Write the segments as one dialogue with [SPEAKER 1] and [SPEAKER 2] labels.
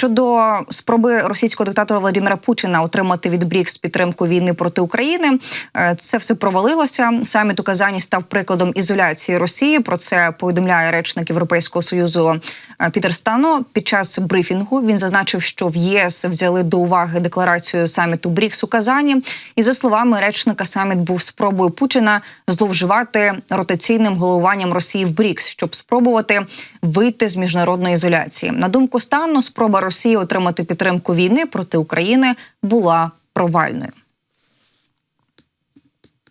[SPEAKER 1] Щодо спроби російського диктатора Владимира Путіна отримати від БРІКС підтримку війни проти України, е, це все провалилося. Саміт у Казані став прикладом ізоляції Росії. Про це повідомляє речник Європейського союзу е, Пітер Стано. Під час брифінгу він зазначив, що в ЄС взяли до уваги декларацію саміту БРІКС у Казані. І за словами речника, саміт був спробою Путіна зловживати ротаційним головуванням Росії в БРІКС, щоб спробувати вийти з міжнародної ізоляції. На думку стану, спроба Росії отримати підтримку війни проти України була провальною.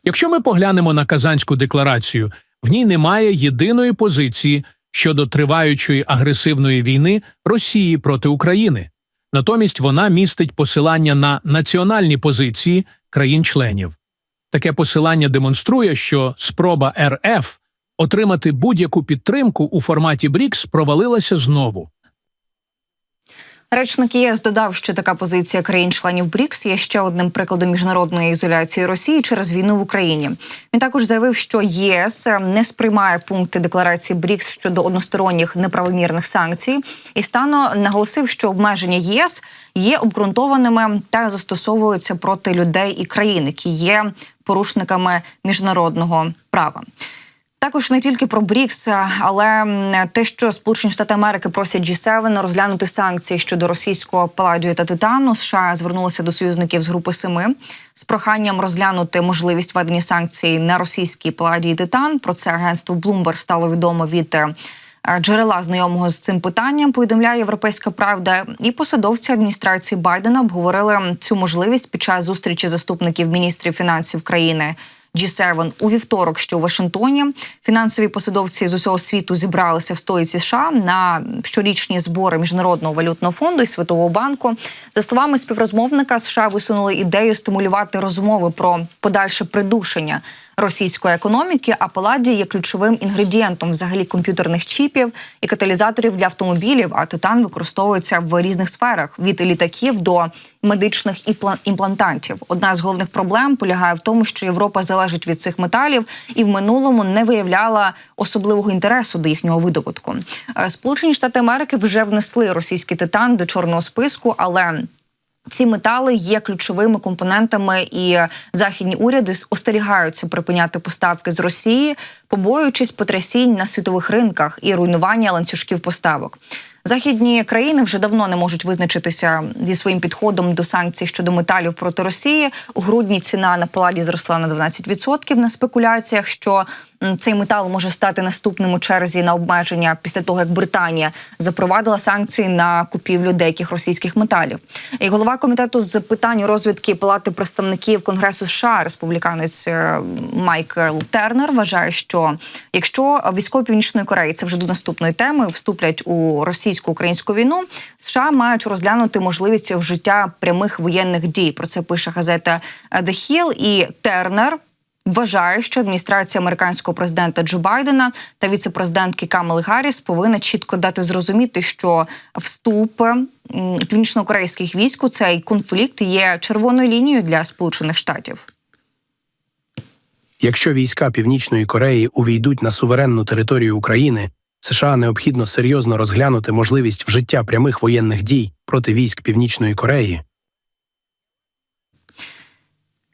[SPEAKER 2] Якщо ми поглянемо на Казанську декларацію, в ній немає єдиної позиції щодо триваючої агресивної війни Росії проти України. Натомість вона містить посилання на національні позиції країн-членів. Таке посилання демонструє, що спроба РФ отримати будь-яку підтримку у форматі БРІКС провалилася знову.
[SPEAKER 1] Речник ЄС додав, що така позиція країн-членів БРІКС є ще одним прикладом міжнародної ізоляції Росії через війну в Україні. Він також заявив, що ЄС не сприймає пункти декларації БРІКС щодо односторонніх неправомірних санкцій, і стано наголосив, що обмеження ЄС є обґрунтованими та застосовуються проти людей і країн, які є порушниками міжнародного права. Також не тільки про БРІКС, але те, що Сполучені Штати Америки просять G7 розглянути санкції щодо російського паладію та титану. США звернулися до союзників з групи семи з проханням розглянути можливість введення санкцій на російський паладій титан. Про це агентство Bloomberg стало відомо від е, джерела знайомого з цим питанням. Повідомляє Європейська Правда. І посадовці адміністрації Байдена обговорили цю можливість під час зустрічі заступників міністрів фінансів країни. G7 у вівторок, що у Вашингтоні фінансові посадовці з усього світу зібралися в столиці США на щорічні збори міжнародного валютного фонду і світового банку. За словами співрозмовника, США висунули ідею стимулювати розмови про подальше придушення російської економіки. А паладій є ключовим інгредієнтом взагалі комп'ютерних чіпів і каталізаторів для автомобілів. А титан використовується в різних сферах від літаків до медичних імплантантів. Одна з головних проблем полягає в тому, що Європа залежить від цих металів і в минулому не виявляла особливого інтересу до їхнього видобутку. Е, Сполучені Штати Америки вже внесли російський титан до чорного списку, але ці метали є ключовими компонентами, і західні уряди остерігаються припиняти поставки з Росії, побоюючись потрясінь на світових ринках і руйнування ланцюжків поставок. Західні країни вже давно не можуть визначитися зі своїм підходом до санкцій щодо металів проти Росії. У грудні ціна на паладі зросла на 12% на спекуляціях, що цей метал може стати наступним у черзі на обмеження після того, як Британія запровадила санкції на купівлю деяких російських металів. І голова комітету з питань розвідки Палати представників Конгресу США, республіканець е, Майкл Тернер, вважає, що якщо військові північної Кореї це вже до наступної теми вступлять у російсько-українську війну, США мають розглянути можливість вжиття прямих воєнних дій. Про це пише газета The Hill. і Тернер. Вважає, що адміністрація американського президента Джо Байдена та віцепрезидентки Камали Гарріс повинна чітко дати зрозуміти, що вступ північнокорейських військ у цей конфлікт є червоною лінією для Сполучених Штатів.
[SPEAKER 3] Якщо війська Північної Кореї увійдуть на суверенну територію України, США необхідно серйозно розглянути можливість вжиття прямих воєнних дій проти військ Північної Кореї.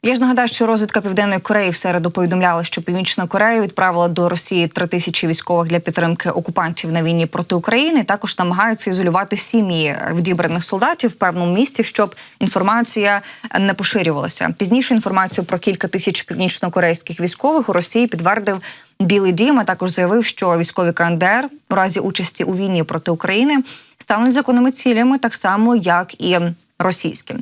[SPEAKER 1] Я ж нагадаю, що розвідка Південної Кореї в середу повідомляла, що Північна Корея відправила до Росії три тисячі військових для підтримки окупантів на війні проти України. Також намагаються ізолювати сім'ї відібраних солдатів в певному місці, щоб інформація не поширювалася. Пізніше інформацію про кілька тисяч північнокорейських військових у Росії підтвердив Білий Дім. А також заявив, що військові КНДР у разі участі у війні проти України стануть законними цілями, так само як і російські.